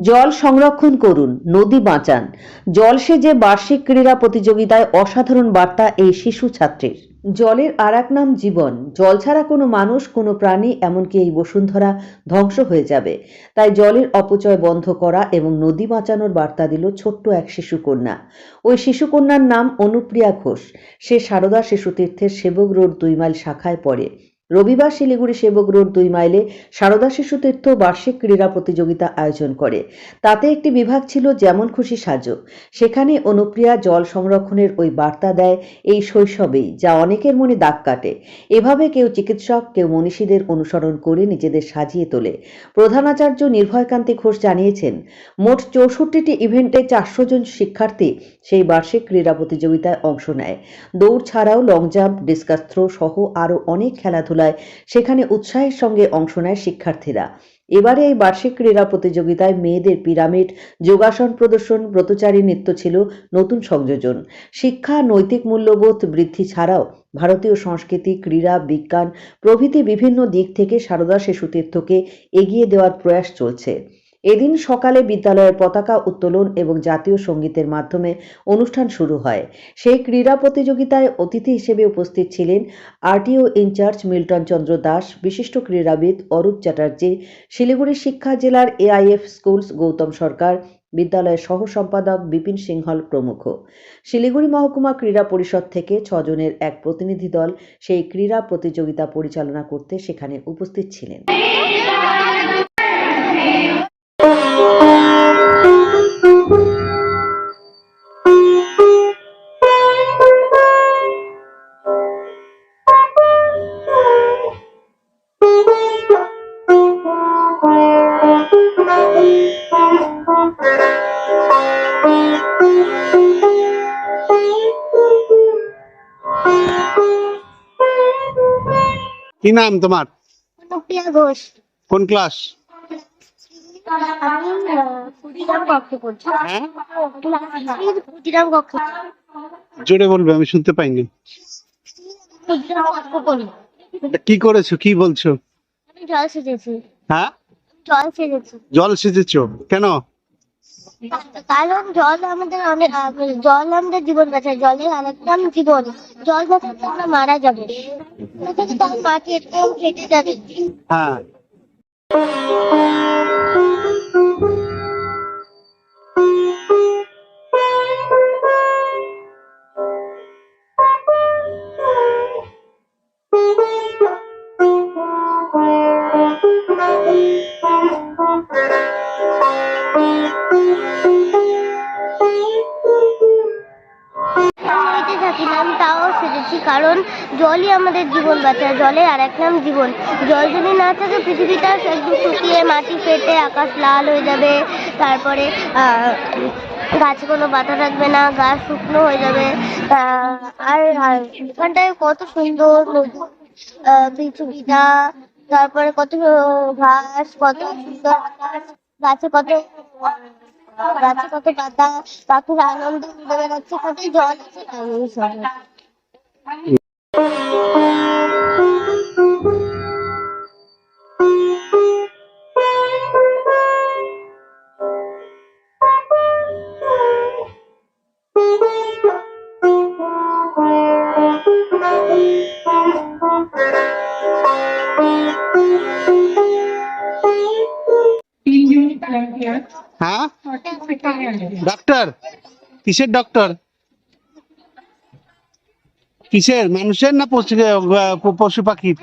জল সংরক্ষণ করুন, নদী বাঁচান। জল সেজে বার্ষিক ক্রীড়া প্রতিযোগিতায় অসাধারণ বার্তা এই শিশু ছাত্রীর। জলের আর নাম জীবন, জল ছাড়া কোনো মানুষ, কোনো প্রাণী, এমনকি এই বসুন্ধরা ধ্বংস হয়ে যাবে। তাই জলের অপচয় বন্ধ করা এবং নদী বাঁচানোর বার্তা দিল ছোট্ট এক শিশুকন্যা। ওই শিশুকন্যার নাম অনুপ্রিয়া ঘোষ। সে সারদা শিশুতীর্থের সেবক রোড দুই মাইল শাখায় পড়ে। রবিবার শিলিগুড়ি সেবক রোড দুই মাইলে সারদা শিশু তীর্থ বার্ষিক ক্রীড়া প্রতিযোগিতা আয়োজন করে। তাতে একটি বিভাগ ছিল যেমন খুশি সাজো সেখানে অনুপ্রিয়া জল সংরক্ষণের ওই বার্তা দেয় এই শৈশবেই, যা অনেকের মনে দাগ কাটে। এভাবে কেউ চিকিৎসক, কেউ মনীষীদের অনুসরণ করে নিজেদের সাজিয়ে তোলে। প্রধানাচার্য নির্ভয়কান্তি ঘোষ জানিয়েছেন, মোট চৌষট্টিটি ইভেন্টে চারশো জন শিক্ষার্থী সেই বার্ষিক ক্রীড়া প্রতিযোগিতায় অংশ নেয়। দৌড় ছাড়াও লং জাম্প, ডিসকাস থ্রো সহ আরও অনেক খেলাধুলায়। সেখানে উৎসাহের সঙ্গে অংশ নেয় শিক্ষার্থীরা। এবারে এই বার্ষিক ক্রীড়া প্রতিযোগিতায় মেয়েদের পিরামিড, যোগাসন প্রদর্শন, ব্রতচারী নৃত্য ছিল নতুন সংযোজন। শিক্ষা, নৈতিক মূল্যবোধ বৃদ্ধি ছাড়াও ভারতীয় সংস্কৃতি, ক্রীড়া, বিজ্ঞান প্রভৃতি বিভিন্ন দিক থেকে সারদা শিশুতীর্থকে এগিয়ে দেওয়ার প্রয়াস চলছে। এদিন সকালে বিদ্যালয়ের পতাকা উত্তোলন এবং জাতীয় সঙ্গীতের মাধ্যমে অনুষ্ঠান শুরু হয়। সেই ক্রীড়া প্রতিযোগিতায় অতিথি হিসেবে উপস্থিত ছিলেন RTO in charge Milton Chandra Das, বিশিষ্ট ক্রীড়াবিদ অরূপ চ্যাটার্জি, শিলিগুড়ি শিক্ষা জেলার এআইএফ স্কুলস গৌতম সরকার, বিদ্যালয়ের সহ সম্পাদক বিপিন সিংহল প্রমুখ। শিলিগুড়ি মহকুমা ক্রীড়া পরিষদ থেকে ছজনের এক প্রতিনিধি দল সেই ক্রীড়া প্রতিযোগিতা পরিচালনা করতে সেখানে উপস্থিত ছিলেন। কি নাম তোমার অনুপ্রিয়া ঘোষ কোন ক্লাস জোরে বলবে আমি শুনতে পাইনি। কি করেছ কি বলছো? জল সেজেছি হ্যাঁ? জল সেজেছি জল সেচেছো কেন? কারণ জল আমাদের অনেক জল আমাদের জীবন বাঁচায় জলের আরেক নাম জীবন জল বাঁচাতে আমরা মারা যাব তার মাটি একদম ফেটে যাবে হ্যাঁ। তাও কারণ জলই আমাদের জীবন বাঁচায়, জলের আর এক নাম জীবন। জল যদি না থাকে পৃথিবীটা একদম শুকিয়ে মাটি ফেটে আকাশ লাল হয়ে যাবে, তারপরে গাছে কোনো পাতা থাকবে না, গাছ শুকনো হয়ে যাবে আর এখানটায় কত সুন্দর নদী পৃথিবীটা, তারপরে কত ঘাস, কত সুন্দর আকাশ। গাছে কত গাছে কত পাতা পাখির আনন্দ উড়ে বেড়াচ্ছে কত জল আছে কিসের ডক্টর কিসের? মানুষের না পশু পশু পাখির?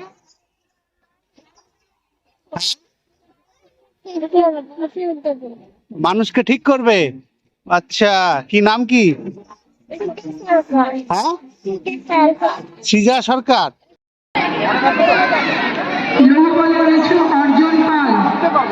মানুষকে ঠিক করবে? আচ্ছা কি নাম কি? হ্যাঁ? সিজা সরকার। পাল।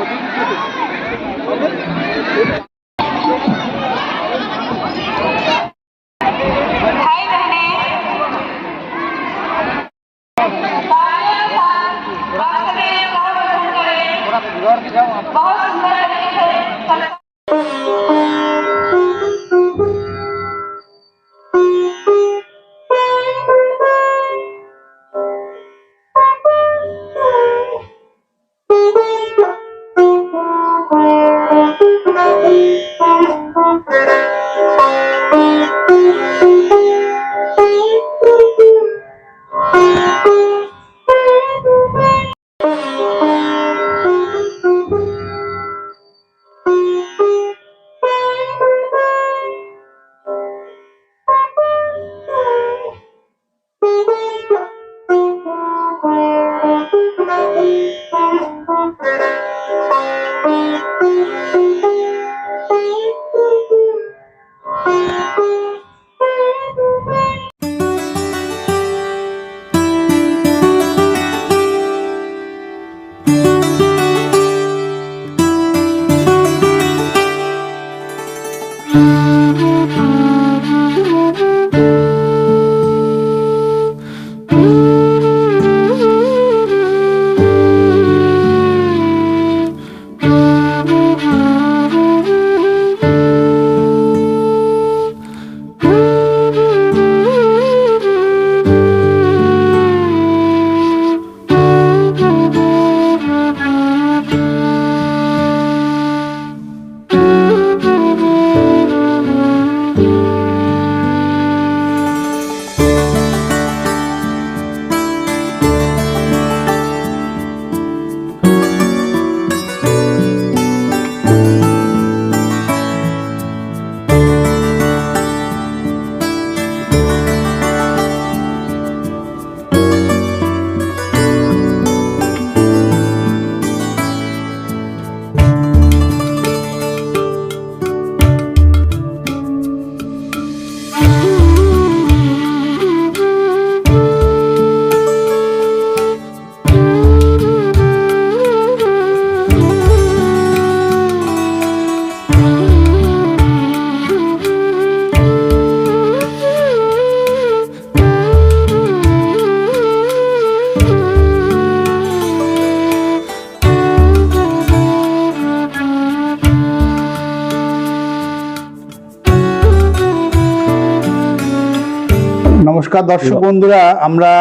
নমস্কার দর্শক বন্ধুরা আমরা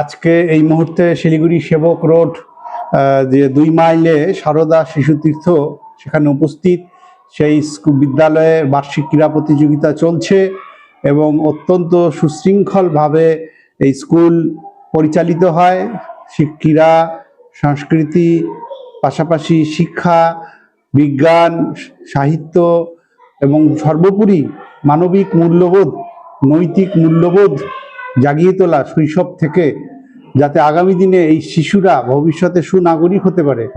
আজকে এই মুহূর্তে শিলিগুড়ি সেবক রোড যে দুই মাইলে সারদা শিশু তীর্থ সেখানে উপস্থিত। সেই স্কুল বিদ্যালয়ে বার্ষিক ক্রীড়া প্রতিযোগিতা চলছে এবং অত্যন্ত সুশৃঙ্খলভাবে এই স্কুল পরিচালিত হয়। ক্রীড়া সংস্কৃতি পাশাপাশি শিক্ষা বিজ্ঞান সাহিত্য এবং সর্বোপরি মানবিক মূল্যবোধ নৈতিক মূল্যবোধ জাগিয়ে তোলা শৈশব থেকে যাতে আগামী দিনে এই শিশুরা ভবিষ্যতে সুনাগরিক হতে পারে।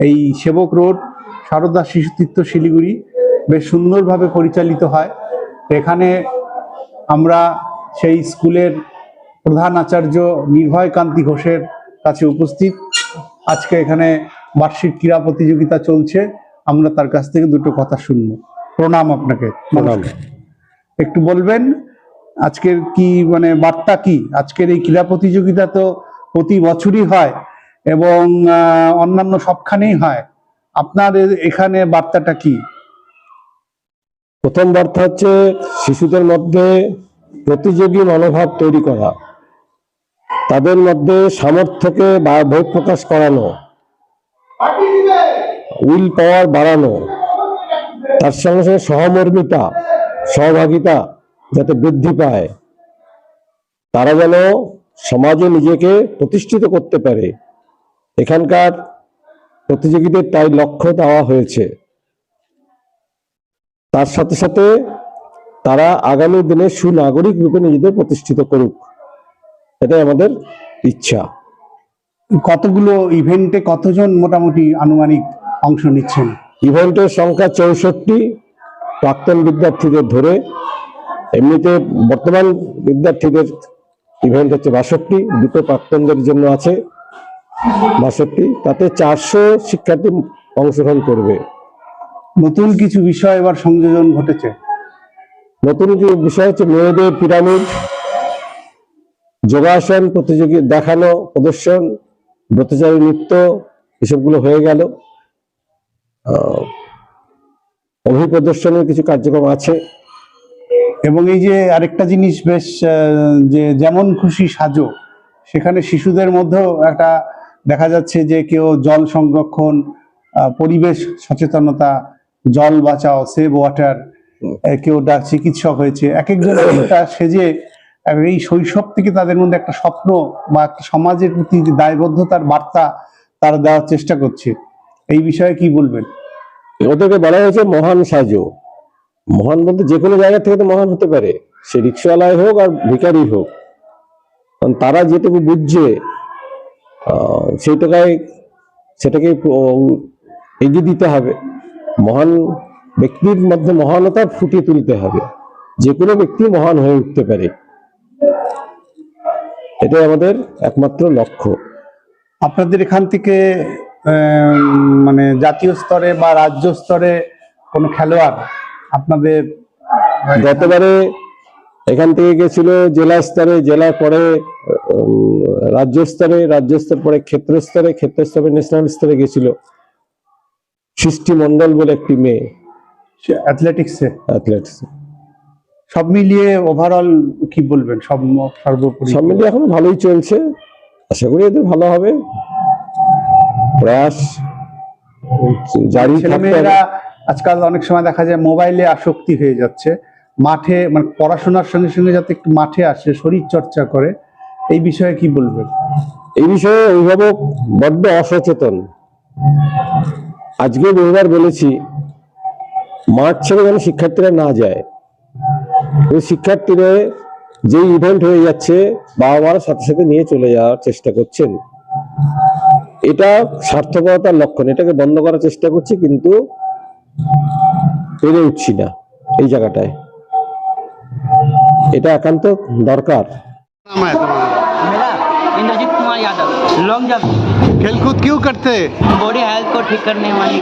এই সেবক রোড সারদা শিশুতীর্থ শিলিগুড়ি বেশ সুন্দরভাবে পরিচালিত হয়। এখানে আমরা সেই স্কুলের প্রধান আচার্য নির্ভয় কান্তি ঘোষের কাছে উপস্থিত। আজকে এখানে বার্ষিক ক্রীড়া প্রতিযোগিতা চলছে। আমরা তার কাছ থেকে দুটো কথা শুনব। প্রণাম আপনাকে। প্রণাম। একটু বলবেন আজকের কি মানে বার্তা কি? আজকের এই ক্রীড়া প্রতিযোগিতা তো প্রতি বছরই হয় এবং অন্যান্য সবখানেই হয়। আপনার এখানে বার্তাটা কি? প্রথম বার্তা হচ্ছে শিশুদের মধ্যে প্রতিযোগী মনোভাব তৈরি করা। তাদের মধ্যে সামর্থ্যকে বা- বহিঃপ্রকাশ করানো। উইল পাওয়ার বাড়ানো। তার সঙ্গে সঙ্গে সহমর্মিতা, সহভাগিতা যাতে বৃদ্ধি পায়। তারা যেন সমাজে নিজেকে প্রতিষ্ঠিত করতে পারে। এখানকার প্রতিযোগীদের তাই লক্ষ্য দেওয়া হয়েছে। তার সাথে সাথে তারা আগামী দিনে সুনাগরিক রূপে নিজেদের প্রতিষ্ঠিত করুক। এটাই আমাদের ইচ্ছা। কতগুলো ইভেন্টে কতজন মোটামুটি আনুমানিক অংশ নিচ্ছেন? ইভেন্টের সংখ্যা চৌষট্টি। প্রাক্তন বিদ্যার্থীদের ধরে এমনিতে বর্তমান বিদ্যার্থীদের ইভেন্ট হচ্ছে বাষট্টি দুটো প্রাক্তনদের জন্য আছে বাষট্টি তাতে চারশো শিক্ষার্থী অংশগ্রহণ করবে। নতুন কিছু বিষয় এবার সংযোজন ঘটেছে? নতুন কিছু বিষয় হচ্ছে মেয়েদের পিরামিড যোগাসন প্রতিযোগী দেখানো প্রদর্শন ব্রতচারী নৃত্য এসবগুলো হয়ে গেল। অভিপ্রদর্শনের কিছু কার্যক্রম আছে। এবং এই যে আরেকটা জিনিস বেশ যে যেমন খুশি সাজো, সেখানে শিশুদের মধ্যেও একটা দেখা যাচ্ছে যে কেউ জল সংরক্ষণ পরিবেশ সচেতনতা, জল বাঁচাও সেভ ওয়াটার কেউ ডাক চিকিৎসক হয়েছে এক একজন একটা সেজে এই শৈশব থেকে তাদের মধ্যে একটা স্বপ্ন বা সমাজের প্রতি দায়বদ্ধতার বার্তা তারা দেওয়ার চেষ্টা করছে। এই বিষয়ে কি বলবেন? ওদেরকে বলা হয়েছে মহান সাজো। মহান বলতে যে কোনো জায়গা থেকে তো মহান হতে পারে। সে রিক্সাওয়ালাই হোক আর ভিখারি হোক। কারণ তারা যেটুকু বুঝছে আহ, সেইটাকে সেটাকে এগিয়ে দিতে হবে। মহান ব্যক্তির মধ্যে মহানতা ফুটিয়ে তুলতে হবে। যে কোনো ব্যক্তি মহান হয়ে উঠতে পারে। এটাই আমাদের একমাত্র লক্ষ্য। আপনাদের এখান থেকে মানে জাতীয় স্তরে বা রাজ্য স্তরে কোনো খেলোয়াড় আপনাদের গতবারে এখান থেকে গেছিল জেলা স্তরে জেলার পরে রাজ্য স্তরে রাজ্য স্তর পরে ক্ষেত্র স্তরে ক্ষেত্র স্তরে ন্যাশনাল স্তরে গেছিল। সৃষ্টি মন্ডল বলে একটি মেয়ে। অ্যাথলেটিক্সে সব মিলিয়ে ওভারঅল কি বলবেন? সব সর্বোপরি। সব মিলিয়ে এখন ভালোই চলছে। আশা করি এদের ভালো হবে। প্রয়াস। জারি থাকতে আজকাল অনেক সময় দেখা যায় মোবাইলে আসক্তি হয়ে যাচ্ছে। মাঠে মানে পড়াশোনার সঙ্গে সঙ্গে যাতে একটু মাঠে আসে, শরীর চর্চা করে, এই বিষয়ে কি বলবেন? এই বিষয়ে অভিভাবক বড্ড অসচেতন। আজকে বহুবার বলেছি, মাঠ ছেড়ে যেন শিক্ষার্থীরা না যায়। ওই শিক্ষার্থীরা যে ইভেন্ট হয়ে যাচ্ছে বাবা মার সাথে সাথে নিয়ে চলে যাওয়ার চেষ্টা করছেন। এটা স্বার্থপরতার লক্ষণ, এটাকে বন্ধ করার চেষ্টা করছি, কিন্তু পেরে উঠছি না এই জায়গাটায় এটা একান্ত দরকার मेरा इंद्रजीत कुमार यादव लॉन्ग जंप खेलकूद क्यों करते बॉडी हेल्थ को ठीक करने वाली